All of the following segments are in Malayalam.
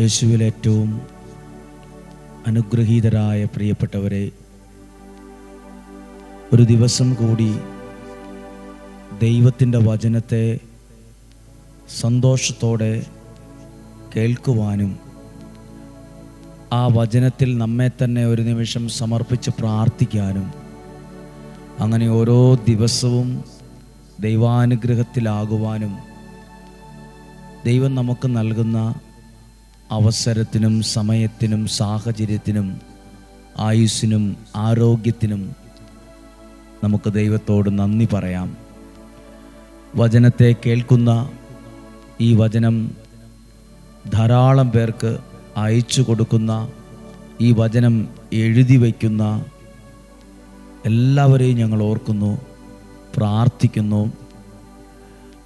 യേശുവിൽ ഏറ്റവും അനുഗ്രഹീതരായ പ്രിയപ്പെട്ടവരെ ഒരു ദിവസം കൂടി ദൈവത്തിന്റെ വചനത്തെ സന്തോഷത്തോടെ കേൾക്കുവാനും ആ വചനത്തിൽ നമ്മെ തന്നെ ഒരു നിമിഷം സമർപ്പിച്ച് പ്രാർത്ഥിക്കാനും അങ്ങനെ ഓരോ ദിവസവും ദൈവാനുഗ്രഹത്തിലാകുവാനും ദൈവം നമുക്ക് നൽകുന്ന അവസരത്തിനും സമയത്തിനും സാഹചര്യത്തിനും ആയുസ്സിനും ആരോഗ്യത്തിനും നമുക്ക് ദൈവത്തോട് നന്ദി പറയാം. വചനത്തെ കേൾക്കുന്ന ഈ വചനം ധാരാളം പേർക്ക് അയച്ചു കൊടുക്കുന്ന ഈ വചനം എഴുതി വയ്ക്കുന്ന എല്ലാവരെയും ഞങ്ങൾ ഓർക്കുന്നു പ്രാർത്ഥിക്കുന്നു.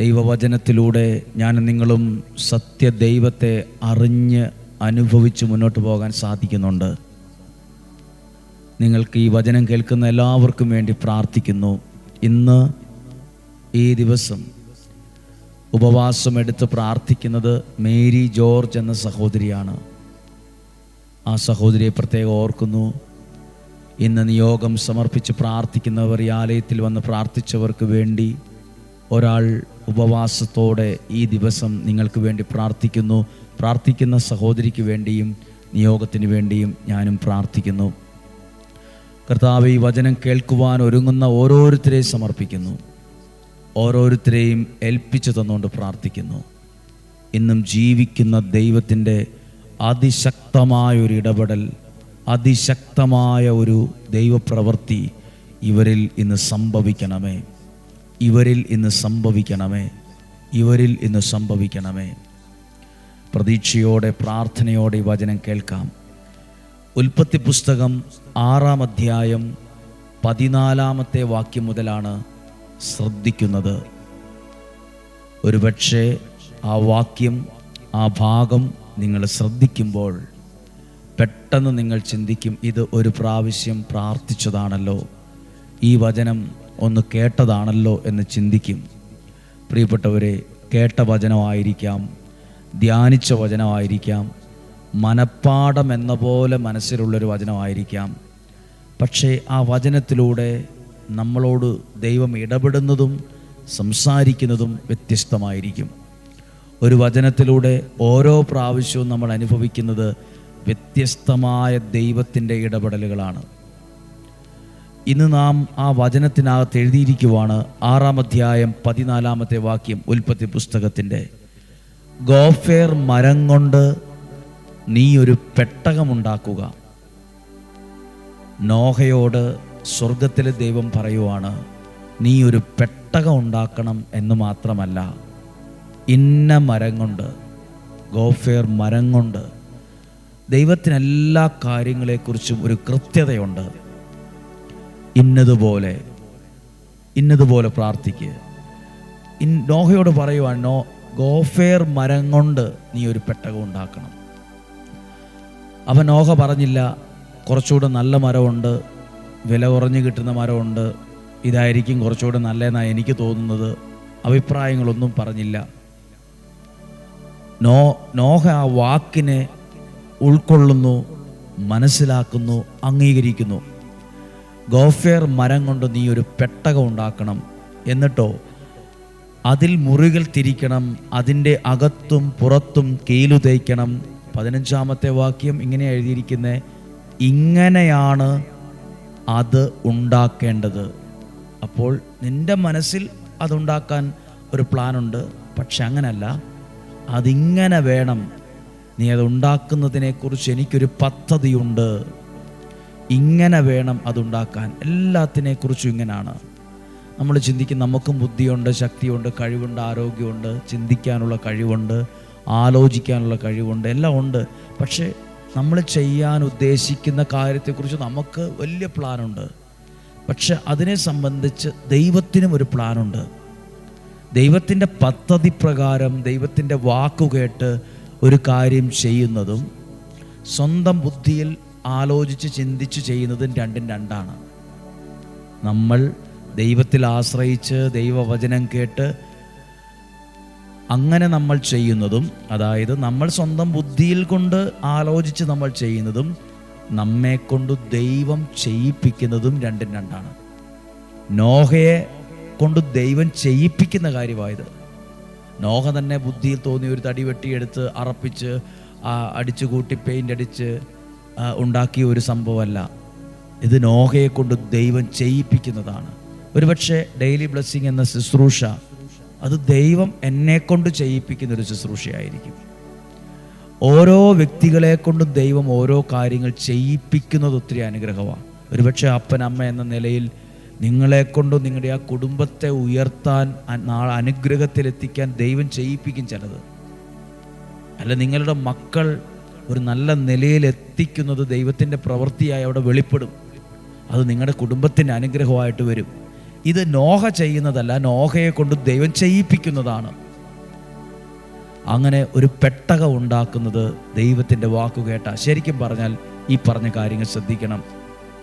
ദൈവവചനത്തിലൂടെ ഞാൻ നിങ്ങളും സത്യദൈവത്തെ അറിഞ്ഞ് അനുഭവിച്ച് മുന്നോട്ട് പോകാൻ സാധിക്കുന്നുണ്ട്. നിങ്ങൾക്ക് ഈ വചനം കേൾക്കുന്ന എല്ലാവർക്കും വേണ്ടി പ്രാർത്ഥിക്കുന്നു. ഇന്ന് ഈ ദിവസം ഉപവാസം എടുത്ത് പ്രാർത്ഥിക്കുന്നത് മേരി ജോർജ് എന്ന സഹോദരിയാണ്. ആ സഹോദരിയെ പ്രത്യേകം ഓർക്കുന്നു. ഇന്ന് നിയോഗം സമർപ്പിച്ച് പ്രാർത്ഥിക്കുന്നവർ ഈ ആലയത്തിൽ വന്ന് പ്രാർത്ഥിച്ചവർക്ക് വേണ്ടി ഒരാൾ ഉപവാസത്തോടെ ഈ ദിവസം നിങ്ങൾക്ക് വേണ്ടി പ്രാർത്ഥിക്കുന്നു. പ്രാർത്ഥിക്കുന്ന സഹോദരിക്ക് വേണ്ടിയും നിയോഗത്തിന് വേണ്ടിയും ഞാനും പ്രാർത്ഥിക്കുന്നു. കർത്താവ് ഈ വചനം കേൾക്കുവാൻ ഒരുങ്ങുന്ന ഓരോരുത്തരെയും സമർപ്പിക്കുന്നു. ഓരോരുത്തരെയും ഏൽപ്പിച്ചു തന്നുകൊണ്ട് പ്രാർത്ഥിക്കുന്നു. ഇന്നും ജീവിക്കുന്ന ദൈവത്തിന്റെ അതിശക്തമായ ഒരു ഇടപെടൽ അതിശക്തമായ ഒരു ദൈവപ്രവൃത്തി ഇവരിൽ ഇന്ന് സംഭവിക്കണമേ. ഇവരിൽ ഇന്ന് സംഭവിക്കണമേ. ഇവരിൽ ഇന്ന് സംഭവിക്കണമേ. പ്രതീക്ഷയോടെ പ്രാർത്ഥനയോടെ വചനം കേൾക്കാം. ഉൽപ്പത്തി പുസ്തകം ആറാം അധ്യായം പതിനാലാമത്തെ വാക്യം മുതലാണ് ശ്രദ്ധിക്കുന്നത്. ഒരുപക്ഷെ ആ വാക്യം ആ ഭാഗം നിങ്ങൾ ശ്രദ്ധിക്കുമ്പോൾ പെട്ടെന്ന് നിങ്ങൾ ചിന്തിക്കും ഇത് ഒരു പ്രാവശ്യം പ്രാർത്ഥിച്ചതാണല്ലോ. ഈ വചനം ഒന്ന് കേട്ടതാണല്ലോ എന്ന് ചിന്തിക്കും. പ്രിയപ്പെട്ടവരെ കേട്ട വചനമായിരിക്കാം ധ്യാനിച്ച വചനമായിരിക്കാം മനപ്പാഠം എന്ന പോലെ മനസ്സിലുള്ളൊരു വചനമായിരിക്കാം. പക്ഷേ ആ വചനത്തിലൂടെ നമ്മളോട് ദൈവം ഇടപെടുന്നതും സംസാരിക്കുന്നതും വ്യത്യസ്തമായിരിക്കും. ഒരു വചനത്തിലൂടെ ഓരോ പ്രാവശ്യവും നമ്മൾ അനുഭവിക്കുന്നത് വ്യത്യസ്തമായ ദൈവത്തിന്റെ ഇടപെടലുകളാണ്. ഇന്ന് നാം ആ വചനത്തിനകത്ത് എഴുതിയിരിക്കുവാണ് ആറാം അധ്യായം പതിനാലാമത്തെ വാക്യം ഉൽപ്പത്തി പുസ്തകത്തിന്റെ. ഗോഫേർ മരം കൊണ്ട് നീ ഒരു പെട്ടകമുണ്ടാക്കുക നോഹയോട് സ്വർഗത്തിലെ ദൈവം പറയുവാണ് നീ ഒരു പെട്ടകം ഉണ്ടാക്കണം എന്ന് മാത്രമല്ല ഇന്ന മരം കൊണ്ട് ഗോഫേർ മരം കൊണ്ട് ദൈവത്തിനെല്ലാ കാര്യങ്ങളെക്കുറിച്ചും ഒരു കൃത്യതയുണ്ട്. ഇന്നതുപോലെ ഇന്നതുപോലെ പ്രാർത്ഥിക്കുക. ഇൻ നോഹയോട് പറയുവാൻ നോ ഗോഫേർ മരം കൊണ്ട് നീ ഒരു പെട്ടകം ഉണ്ടാക്കണം. അവൻ നോഹ പറഞ്ഞില്ല കുറച്ചുകൂടെ നല്ല മരമുണ്ട് വില കുറഞ്ഞ് കിട്ടുന്ന മരമുണ്ട് ഇതായിരിക്കും കുറച്ചുകൂടെ നല്ലതെന്നാണ് എനിക്ക് തോന്നുന്നത്. അഭിപ്രായങ്ങളൊന്നും പറഞ്ഞില്ല. നോ നോഹ ആ വാക്കിനെ ഉൾക്കൊള്ളുന്നു മനസ്സിലാക്കുന്നു അംഗീകരിക്കുന്നു. ഗോഫേർ മരം കൊണ്ട് നീ ഒരു പെട്ടകം ഉണ്ടാക്കണം. എന്നിട്ടോ അതിൽ മുറികൾ തിരിക്കണം അതിന്റെ അകത്തും പുറത്തും കീലു തേക്കണം. പതിനഞ്ചാമത്തെ വാക്യം ഇങ്ങനെ എഴുതിയിരിക്കുന്നത് ഇങ്ങനെയാണ് അത് ഉണ്ടാക്കേണ്ടത്. അപ്പോൾ നിന്റെ മനസ്സിൽ അതുണ്ടാക്കാൻ ഒരു പ്ലാനുണ്ട് പക്ഷെ അങ്ങനല്ല. അതിങ്ങനെ വേണം. നീ അത് ഉണ്ടാക്കുന്നതിനെക്കുറിച്ച് എനിക്കൊരു പദ്ധതിയുണ്ട്. ഇങ്ങനെ വേണം അതുണ്ടാക്കാൻ. എല്ലാത്തിനെക്കുറിച്ചും ഇങ്ങനെയാണ് നമ്മൾ ചിന്തിക്കും നമുക്കും ബുദ്ധിയുണ്ട് ശക്തിയുണ്ട് കഴിവുണ്ട് ആരോഗ്യമുണ്ട് ചിന്തിക്കാനുള്ള കഴിവുണ്ട് ആലോചിക്കാനുള്ള കഴിവുണ്ട് എല്ലാം ഉണ്ട്. പക്ഷേ നമ്മൾ ചെയ്യാൻ ഉദ്ദേശിക്കുന്ന കാര്യത്തെക്കുറിച്ച് നമുക്ക് വലിയ പ്ലാനുണ്ട്. പക്ഷെ അതിനെ സംബന്ധിച്ച് ദൈവത്തിനും ഒരു പ്ലാനുണ്ട്. ദൈവത്തിന്റെ പദ്ധതി പ്രകാരം ദൈവത്തിന്റെ വാക്കുകേട്ട് ഒരു കാര്യം ചെയ്യുന്നതും സ്വന്തം ബുദ്ധിയിൽ ആലോചിച്ച് ചിന്തിച്ച് ചെയ്യുന്നതും രണ്ടും രണ്ടാണ്. നമ്മൾ ദൈവത്തിൽ ആശ്രയിച്ച് ദൈവവചനം കേട്ട് അങ്ങനെ നമ്മൾ ചെയ്യുന്നതും അതായത് നമ്മൾ സ്വന്തം ബുദ്ധിയിൽ കൊണ്ട് ആലോചിച്ച് നമ്മൾ ചെയ്യുന്നതും നമ്മെ കൊണ്ട് ദൈവം ചെയ്യിപ്പിക്കുന്നതും രണ്ടും രണ്ടാണ്. നോഹയെ കൊണ്ട് ദൈവം ചെയ്യിപ്പിക്കുന്ന കാര്യമായത്. നോഹ തന്നെ ബുദ്ധിയിൽ തോന്നി ഒരു തടി വെട്ടിയെടുത്ത് അറപ്പിച്ച് അടിച്ചു കൂട്ടി പെയിന്റ് അടിച്ച് ഉണ്ടാക്കിയ ഒരു സംഭവമല്ല. ഇത് നോഹയെ കൊണ്ട് ദൈവം ചെയ്യിപ്പിക്കുന്നതാണ്. ഒരുപക്ഷെ ഡെയിലി ബ്ലെസ്സിങ് എന്ന ശുശ്രൂഷ അത് ദൈവം എന്നെ കൊണ്ട് ചെയ്യിപ്പിക്കുന്ന ഒരു ശുശ്രൂഷയായിരിക്കും. ഓരോ വ്യക്തികളെ കൊണ്ടും ദൈവം ഓരോ കാര്യങ്ങൾ ചെയ്യിപ്പിക്കുന്നത് ഒത്തിരി അനുഗ്രഹമാണ്. ഒരുപക്ഷെ അപ്പൻ അമ്മ എന്ന നിലയിൽ നിങ്ങളെ കൊണ്ടും നിങ്ങളുടെ ആ കുടുംബത്തെ ഉയർത്താൻ നാളെ അനുഗ്രഹത്തിലെത്തിക്കാൻ ദൈവം ചെയ്യിപ്പിക്കും ചിലത്. അല്ല നിങ്ങളുടെ മക്കൾ ഒരു നല്ല നിലയിൽ എത്തിക്കുന്നത് ദൈവത്തിന്റെ പ്രവൃത്തിയായി അവിടെ വെളിപ്പെടും. അത് നിങ്ങളുടെ കുടുംബത്തിന്റെ അനുഗ്രഹമായിട്ട് വരും. ഇത് നോഹ ചെയ്യുന്നതല്ല നോഹയെ കൊണ്ട് ദൈവം ചെയ്യിപ്പിക്കുന്നതാണ്. അങ്ങനെ ഒരു പെട്ടകം ഉണ്ടാക്കുന്നത് ദൈവത്തിന്റെ വാക്കു കേട്ട. ശരിക്കും പറഞ്ഞാൽ ഈ പറഞ്ഞ കാര്യങ്ങൾ ശ്രദ്ധിക്കണം.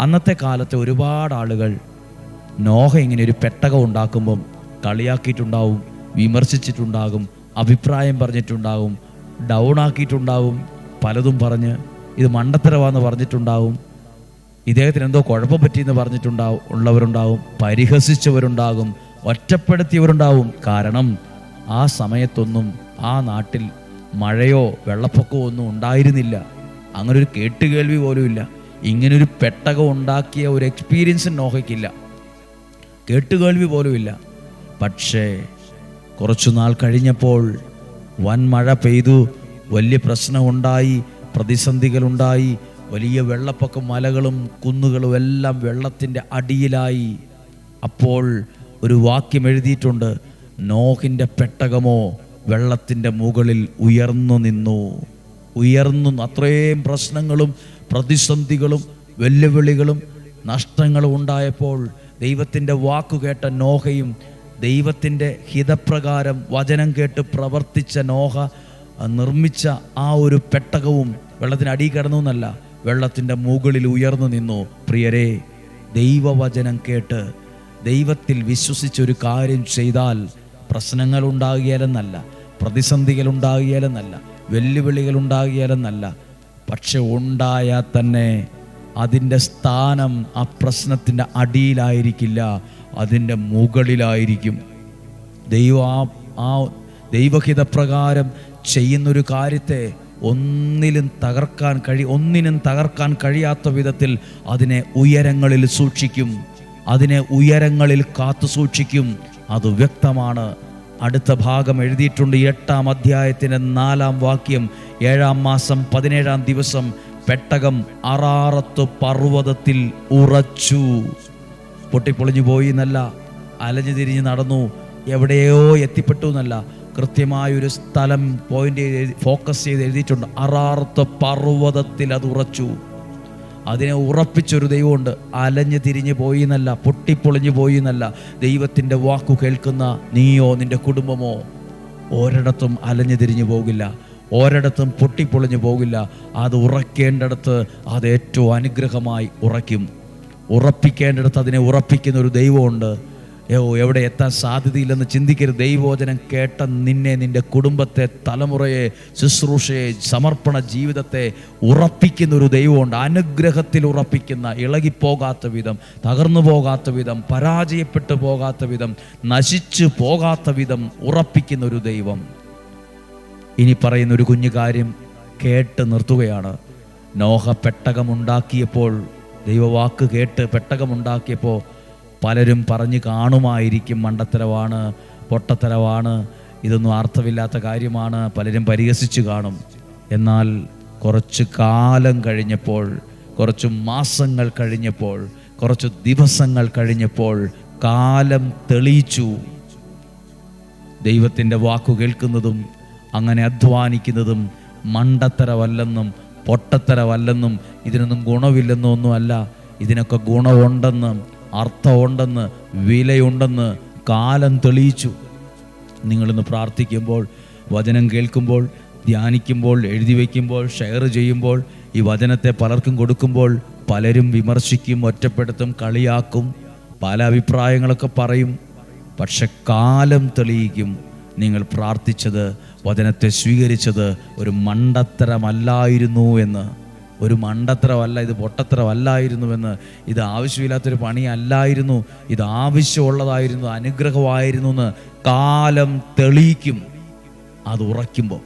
അന്നത്തെ കാലത്തെ ഒരുപാട് ആളുകൾ നോഹ ഇങ്ങനെ ഒരു പെട്ടകം ഉണ്ടാക്കുമ്പം കളിയാക്കിയിട്ടുണ്ടാവും വിമർശിച്ചിട്ടുണ്ടാകും അഭിപ്രായം പറഞ്ഞിട്ടുണ്ടാകും ഡൗൺ ആക്കിയിട്ടുണ്ടാവും പലതും പറഞ്ഞ് ഇത് മണ്ടത്തരവാന്ന് പറഞ്ഞിട്ടുണ്ടാവും. ഇദ്ദേഹത്തിന് എന്തോ കുഴപ്പം പറ്റിയെന്ന് പറഞ്ഞിട്ടുണ്ടാവും ഉള്ളവരുണ്ടാവും പരിഹസിച്ചവരുണ്ടാകും ഒറ്റപ്പെടുത്തിയവരുണ്ടാവും. കാരണം ആ സമയത്തൊന്നും ആ നാട്ടിൽ മഴയോ വെള്ളപ്പൊക്കമോ ഒന്നും ഉണ്ടായിരുന്നില്ല. അങ്ങനെ ഒരു കേട്ടുകേൾവി പോലും ഇല്ല. ഇങ്ങനൊരു പെട്ടകം ഉണ്ടാക്കിയ ഒരു എക്സ്പീരിയൻസ് നോഹയ്ക്കില്ല. കേട്ടുകേൾവി ഇല്ല. പക്ഷേ കുറച്ചു നാൾ കഴിഞ്ഞപ്പോൾ വൻ മഴ പെയ്തു. വലിയ പ്രശ്നമുണ്ടായി പ്രതിസന്ധികളുണ്ടായി വലിയ വെള്ളപ്പൊക്കം മലകളും കുന്നുകളും എല്ലാം വെള്ളത്തിന്റെ അടിയിലായി. അപ്പോൾ ഒരു വാക്യം എഴുതിയിട്ടുണ്ട് നോഹിന്റെ പെട്ടകമോ വെള്ളത്തിന്റെ മുകളിൽ ഉയർന്നു നിന്നു. ഉയർന്നു അത്രയും പ്രശ്നങ്ങളും പ്രതിസന്ധികളും വെല്ലുവിളികളും നഷ്ടങ്ങളും ഉണ്ടായപ്പോൾ ദൈവത്തിന്റെ വാക്കു കേട്ട നോഹയും ദൈവത്തിന്റെ ഹിതപ്രകാരം വചനം കേട്ട് പ്രവർത്തിച്ച നോഹ നിർമ്മിച്ച ആ ഒരു പെട്ടകവും വെള്ളത്തിന് അടി കിടന്നു എന്നല്ല വെള്ളത്തിന്റെ മുകളിൽ ഉയർന്നു നിന്നു. പ്രിയരെ ദൈവവചനം കേട്ട് ദൈവത്തിൽ വിശ്വസിച്ചൊരു കാര്യം ചെയ്താൽ പ്രശ്നങ്ങൾ ഉണ്ടാകിയാലെന്നല്ല പ്രതിസന്ധികൾ ഉണ്ടാകിയാലെന്നല്ല വെല്ലുവിളികൾ ഉണ്ടാകിയാലെന്നല്ല പക്ഷെ ഉണ്ടായാൽ തന്നെ അതിന്റെ സ്ഥാനം ആ പ്രശ്നത്തിന്റെ അടിയിലായിരിക്കില്ല അതിന്റെ മുകളിലായിരിക്കും. ദൈവം ആ ആ ദൈവഹിതപ്രകാരം ചെയ്യുന്നൊരു കാര്യത്തെ ഒന്നിലും തകർക്കാൻ കഴി ഒന്നിനും തകർക്കാൻ കഴിയാത്ത വിധത്തിൽ അതിനെ ഉയരങ്ങളിൽ സൂക്ഷിക്കും. അതിനെ ഉയരങ്ങളിൽ കാത്തു സൂക്ഷിക്കും. അത് വ്യക്തമാണ്. അടുത്ത ഭാഗം എഴുതിയിട്ടുണ്ട് എട്ടാം അധ്യായത്തിന്റെ നാലാം വാക്യം. ഏഴാം മാസം പതിനേഴാം ദിവസം പെട്ടകം അറാറത്ത് പർവതത്തിൽ ഉറച്ചു. പൊട്ടിപ്പൊളിഞ്ഞു പോയി എന്നല്ല. അലഞ്ഞു തിരിഞ്ഞ് നടന്നു. എവിടെയോ എത്തിപ്പെട്ടു എന്നല്ല. കൃത്യമായൊരു സ്ഥലം പോയിന്റ് ചെയ്ത് ഫോക്കസ് ചെയ്ത് എഴുതിയിട്ടുണ്ട്. അറാർത്ത പർവതത്തിൽ അത് ഉറച്ചു. അതിനെ ഉറപ്പിച്ചൊരു ദൈവമുണ്ട്. അലഞ്ഞു തിരിഞ്ഞു പോയി എന്നല്ല പൊട്ടിപ്പൊളിഞ്ഞു പോയി എന്നല്ല. ദൈവത്തിന്റെ വാക്കു കേൾക്കുന്ന നീയോ നിന്റെ കുടുംബമോ ഒരിടത്തും അലഞ്ഞു തിരിഞ്ഞു പോകില്ല. ഒരിടത്തും പൊട്ടിപ്പൊളിഞ്ഞു പോകില്ല. അത് ഉറക്കേണ്ടിടത്ത് അത് ഏറ്റവും അനുഗ്രഹമായി ഉറയ്ക്കും. ഉറപ്പിക്കേണ്ടിടത്ത് അതിനെ ഉറപ്പിക്കുന്ന ഒരു ദൈവമുണ്ട്. ഏോ എവിടെ എത്താൻ സാധ്യതയില്ലെന്ന് ചിന്തിക്കരുത്. ദൈവോചനം കേട്ട നിന്നെ നിന്റെ കുടുംബത്തെ തലമുറയെ ശുശ്രൂഷയെ സമർപ്പണ ജീവിതത്തെ ഉറപ്പിക്കുന്ന ഒരു ദൈവമുണ്ട്. അനുഗ്രഹത്തിൽ ഉറപ്പിക്കുന്ന ഇളകിപ്പോകാത്ത വിധം തകർന്നു പോകാത്ത വിധം പരാജയപ്പെട്ടു പോകാത്ത വിധം നശിച്ചു പോകാത്ത വിധം ഉറപ്പിക്കുന്ന ഒരു ദൈവം. ഇനി പറയുന്ന ഒരു കുഞ്ഞു കാര്യം കേട്ട് നിർത്തുകയാണ്. നോഹ പെട്ടകമുണ്ടാക്കിയപ്പോൾ ദൈവവാക്ക് കേട്ട് പെട്ടകമുണ്ടാക്കിയപ്പോൾ പലരും പറഞ്ഞു കാണുമായിരിക്കും മണ്ടത്തരവാണ് പൊട്ടത്തരവാണ് ഇതൊന്നും അർത്ഥമില്ലാത്ത കാര്യമാണ് പലരും പരിഹസിച്ചു കാണും. എന്നാൽ കുറച്ച് കാലം കഴിഞ്ഞപ്പോൾ കുറച്ച് മാസങ്ങൾ കഴിഞ്ഞപ്പോൾ കുറച്ച് ദിവസങ്ങൾ കഴിഞ്ഞപ്പോൾ കാലം തെളിയിച്ചു. ദൈവത്തിന്റെ വാക്കു കേൾക്കുന്നതും അങ്ങനെ അധ്വാനിക്കുന്നതും മണ്ടത്തരവല്ലെന്നും പൊട്ടത്തരവല്ലെന്നും ഇതിനൊന്നും ഗുണമില്ലെന്നും ഒന്നുമല്ല ഇതിനൊക്കെ ഗുണമുണ്ടെന്ന് അർത്ഥമുണ്ടെന്ന് വിലയുണ്ടെന്ന് കാലം തെളിയിച്ചു. നിങ്ങളിന്ന് പ്രാർത്ഥിക്കുമ്പോൾ വചനം കേൾക്കുമ്പോൾ ധ്യാനിക്കുമ്പോൾ എഴുതി വയ്ക്കുമ്പോൾ ഷെയർ ചെയ്യുമ്പോൾ ഈ വചനത്തെ പലർക്കും കൊടുക്കുമ്പോൾ പലരും വിമർശിക്കും ഒറ്റപ്പെടുത്തും കളിയാക്കും പല അഭിപ്രായങ്ങളൊക്കെ പറയും. പക്ഷെ കാലം തെളിയിക്കും. നിങ്ങൾ പ്രാർത്ഥിച്ചത് വചനത്തെ സ്വീകരിച്ചത് ഒരു മണ്ടത്തരമല്ലായിരുന്നു എന്ന്. ഒരു മണ്ടത്തരമല്ല ഇത് പൊട്ടത്തരമല്ലായിരുന്നുവെന്ന്. ഇത് ആവശ്യമില്ലാത്തൊരു പണിയല്ലായിരുന്നു. ഇത് ആവശ്യമുള്ളതായിരുന്നു അനുഗ്രഹമായിരുന്നു എന്ന് കാലം തെളിയിക്കും. അത് ഉറയ്ക്കുമ്പോൾ.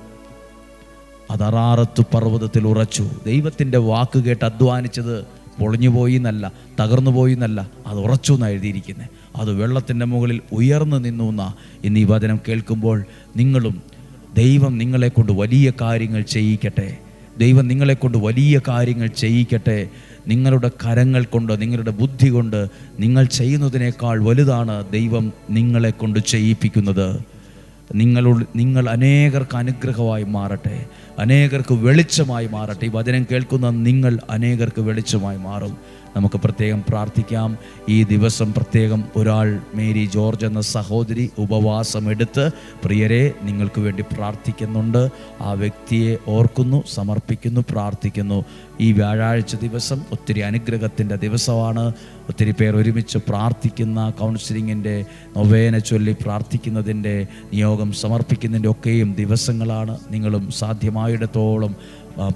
അത് അറാറത്ത് പർവതത്തിൽ ഉറച്ചു. ദൈവത്തിന്റെ വാക്ക് കേട്ട് അധ്വാനിച്ചത് പൊളിഞ്ഞു പോയി എന്നല്ല തകർന്നു പോയി എന്നല്ല അത് ഉറച്ചു എന്നാണ് എഴുതിയിരിക്കുന്നത് അത് വെള്ളത്തിന്റെ മുകളിൽ ഉയർന്നു നിന്നു എന്നാ ഈ വചനം കേൾക്കുമ്പോൾ നിങ്ങളും ദൈവം നിങ്ങളെ കൊണ്ട് വലിയ കാര്യങ്ങൾ ചെയ്യിക്കട്ടെ. ദൈവം നിങ്ങളെക്കൊണ്ട് വലിയ കാര്യങ്ങൾ ചെയ്യിക്കട്ടെ. നിങ്ങളുടെ കരങ്ങൾ കൊണ്ട് നിങ്ങളുടെ ബുദ്ധി കൊണ്ട് നിങ്ങൾ ചെയ്യുന്നതിനേക്കാൾ വലുതാണ് ദൈവം നിങ്ങളെ കൊണ്ട് ചെയ്യിപ്പിക്കുന്നത്. നിങ്ങളുൾ നിങ്ങൾ അനേകർക്ക് അനുഗ്രഹമായി മാറട്ടെ. അനേകർക്ക് വെളിച്ചമായി മാറട്ടെ. ഈ വചനം കേൾക്കുന്ന നിങ്ങൾ അനേകർക്ക് വെളിച്ചമായി മാറും. നമുക്ക് പ്രത്യേകം പ്രാർത്ഥിക്കാം. ഈ ദിവസം പ്രത്യേകം ഒരാൾ മേരി ജോർജ് എന്ന സഹോദരി ഉപവാസം എടുത്ത് പ്രിയരെ നിങ്ങൾക്ക് വേണ്ടി പ്രാർത്ഥിക്കുന്നുണ്ട്. ആ വ്യക്തിയെ ഓർക്കുന്നു സമർപ്പിക്കുന്നു പ്രാർത്ഥിക്കുന്നു. ഈ വ്യാഴാഴ്ച ദിവസം ഒത്തിരി അനുഗ്രഹത്തിന്റെ ദിവസമാണ്. ഒത്തിരി പേർ ഒരുമിച്ച് പ്രാർത്ഥിക്കുന്ന കൗൺസിലിങ്ങിന്റെ നൊവേന ചൊല്ലി പ്രാർത്ഥിക്കുന്നതിന്റെ നിയോഗം സമർപ്പിക്കുന്നതിന്റെ ഒക്കെയും ദിവസങ്ങളാണ്. നിങ്ങളും സാധ്യമായിടത്തോളം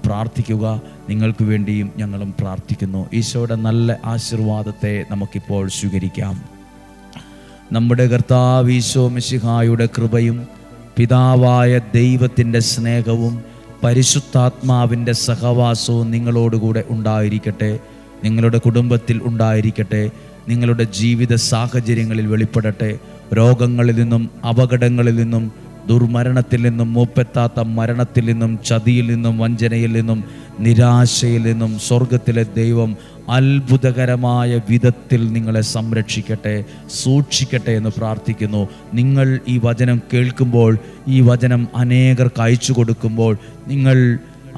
പ്രാർത്ഥിക്കുക. നിങ്ങൾക്ക് വേണ്ടിയും ഞങ്ങളും പ്രാർത്ഥിക്കുന്നു. ഈശോയുടെ നല്ല ആശീർവാദത്തെ നമുക്കിപ്പോൾ സ്വീകരിക്കാം. നമ്മുടെ കർത്താവ് ഈശോ മിശിഹായുടെ കൃപയും പിതാവായ ദൈവത്തിന്റെ സ്നേഹവും പരിശുദ്ധാത്മാവിന്റെ സഹവാസവും നിങ്ങളോടുകൂടെ ഉണ്ടായിരിക്കട്ടെ. നിങ്ങളുടെ കുടുംബത്തിൽ ഉണ്ടായിരിക്കട്ടെ. നിങ്ങളുടെ ജീവിത സാഹചര്യങ്ങളിൽ വെളിപ്പെടട്ടെ. രോഗങ്ങളിൽ നിന്നും അപകടങ്ങളിൽ നിന്നും ദുർമരണത്തിൽ നിന്നും മൂപ്പെത്താത്ത മരണത്തിൽ നിന്നും ചതിയിൽ നിന്നും വഞ്ചനയിൽ നിന്നും നിരാശയിൽ നിന്നും സ്വർഗത്തിലെ ദൈവം അത്ഭുതകരമായ വിധത്തിൽ നിങ്ങളെ സംരക്ഷിക്കട്ടെ സൂക്ഷിക്കട്ടെ എന്ന് പ്രാർത്ഥിക്കുന്നു. നിങ്ങൾ ഈ വചനം കേൾക്കുമ്പോൾ ഈ വചനം അനേകർക്ക് അയച്ചു കൊടുക്കുമ്പോൾ നിങ്ങൾ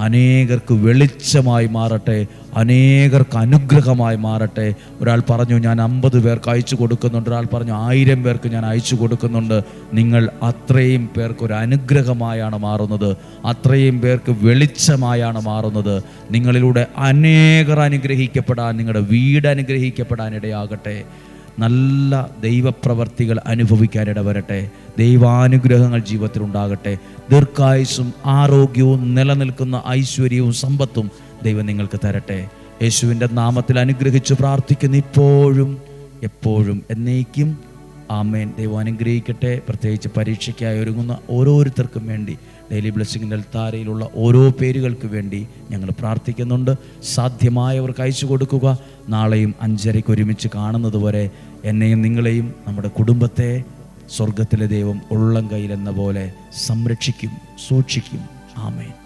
അനേകർക്ക് വെളിച്ചമായി മാറട്ടെ അനേകർക്ക് അനുഗ്രഹമായി മാറട്ടെ. ഒരാൾ പറഞ്ഞു ഞാൻ അമ്പത് പേർക്ക് അയച്ചു കൊടുക്കുന്നുണ്ട്. ഒരാൾ പറഞ്ഞു ആയിരം പേർക്ക് ഞാൻ അയച്ചു കൊടുക്കുന്നുണ്ട്. നിങ്ങൾ അത്രയും പേർക്ക് ഒരു അനുഗ്രഹമായാണ് മാറുന്നത്. അത്രയും പേർക്ക് വെളിച്ചമായാണ് മാറുന്നത്. നിങ്ങളിലൂടെ അനേകർ അനുഗ്രഹിക്കപ്പെടാൻ നിങ്ങളുടെ വീട് അനുഗ്രഹിക്കപ്പെടാൻ ഇടയാകട്ടെ നല്ല ദൈവപ്രവർത്തികൾ അനുഭവിക്കാൻ ഇടവരട്ടെ. ദൈവാനുഗ്രഹങ്ങൾ ജീവിതത്തിൽ ഉണ്ടാകട്ടെ ദീർഘായുസും ആരോഗ്യവും നിലനിൽക്കുന്ന ഐശ്വര്യവും സമ്പത്തും ദൈവം നിങ്ങൾക്ക് തരട്ടെ. യേശുവിന്റെ നാമത്തിൽ അനുഗ്രഹിച്ച് പ്രാർത്ഥിക്കുന്ന ഇപ്പോഴും എപ്പോഴും എന്നേക്കും. ആമേൻ. ദൈവം അനുഗ്രഹിക്കട്ടെ. പ്രത്യേകിച്ച് പരീക്ഷയ്ക്കായി ഒരുങ്ങുന്ന ഓരോരുത്തർക്കും വേണ്ടി ഡെയിലി ബ്ലെസ്സിങ്ങിന്റെ താരയിലുള്ള ഓരോ പേരുകൾക്ക് വേണ്ടി ഞങ്ങൾ പ്രാർത്ഥിക്കുന്നുണ്ട്. സാധ്യമായവർക്ക് അയച്ചു കൊടുക്കുക. നാളെയും അഞ്ചരയ്ക്ക് ഒരുമിച്ച് കാണുന്നത് വരെ എന്നെയും നിങ്ങളെയും നമ്മുടെ കുടുംബത്തെ സ്വർഗത്തിലെ ദൈവം ഉള്ളം കയ്യിലെന്ന പോലെ സംരക്ഷിക്കും സൂക്ഷിക്കും. ആമേൻ.